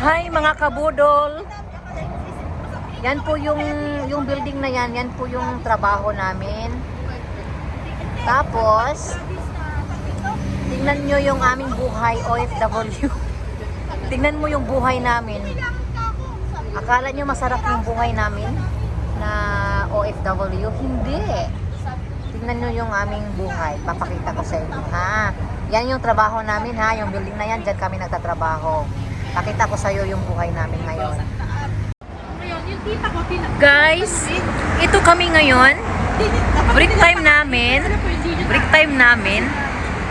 Hi mga kabudol. Yan po yung yung building na yan, yan po yung trabaho namin. Tapos tingnan nyo yung aming buhay OFW. tingnan mo yung buhay namin. Akala nyo masarap yung buhay namin na OFW? Hindi. Tingnan nyo yung aming buhay. Papakita ko sa inyo, ha? Yan yung trabaho namin, ha? Yung building na yan, dyan kami nagtatrabaho. Pakita ko sa iyo yung buhay namin ngayon. Guys, ito kami ngayon. Break time namin. Break time namin.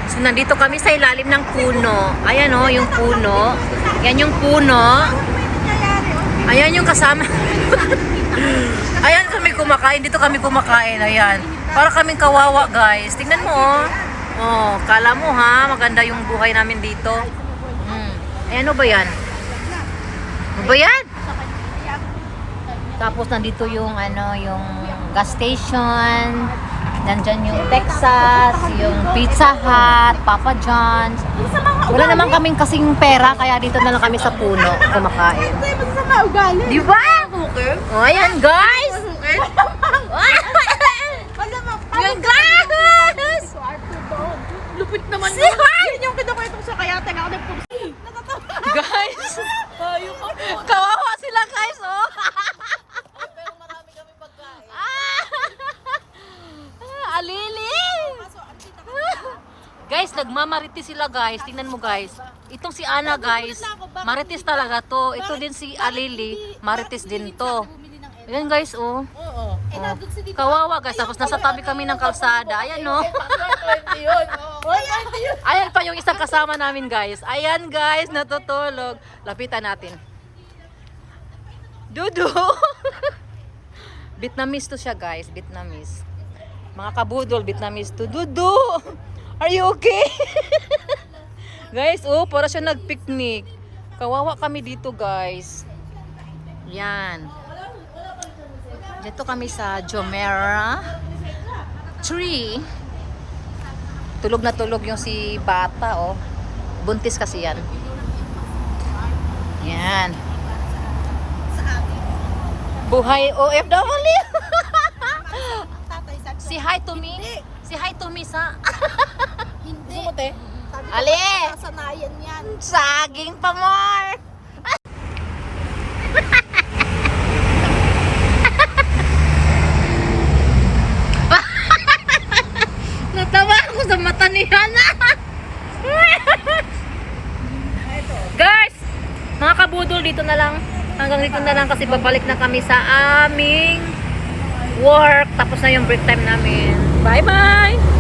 So, nandito kami sa ilalim ng puno. Ayan o, yung puno. Yan yung puno. Ayan yung kasama. Ayan kami kumakain. Dito kami kumakain. Ayan. Para kaming kawawa, guys. Tingnan mo, oh. Oh, kala mo ha, maganda yung buhay namin dito. Ayan, ano ba yan? Ano ba yan? Tapos nandito yung ano, yung gas station. Nandyan yung Texas, yung Pizza Hut, Papa John's. Wala naman kaming kasing pera, kaya dito na lang kami sa puno kumakain. Di ba? Oh, ayan guys! Ayan guys! Lupit naman Si yun. Juan! Yun yung kinukwento ko sa kaya taga ako nagpupsi. Guys! Kawawa sila guys, oh! Pero marami kami pagkain. Ah! Alili! Guys, nagmamarites sila guys. Tingnan mo guys. Itong si Ana guys, marites talaga to. Ito din si Alili, marites din to. Ayan guys, oh. Oo. Eh, Oh. Kawawa guys, tapos nasa tabi kami ng kalsada. Ayan no. 120 yun. 120 yun. Ayan pa yung isang kasama namin guys. Ayan guys, natutulog. Lapitan natin. Dudu! Vietnamese to siya guys, Vietnamese. Mga kabudol, Vietnamese to. Dudu! Are you okay? guys, oh, para siya nag-picnic. Kawawa kami dito guys. Yan. Dito kami sa Jomera Tree. Tulog na tulog yung si bata, oh. Buntis kasi yan. Yan. Buhay OFW. Si hi to me. Si hi to me sa... Hindi. Ko, Ali! Sasanayan yan. Saging pa more. Sa mata ni Hana. Guys, mga kabudol, dito na lang. Hanggang dito na lang kasi babalik na kami sa aming work. Tapos na yung break time namin. Bye-bye!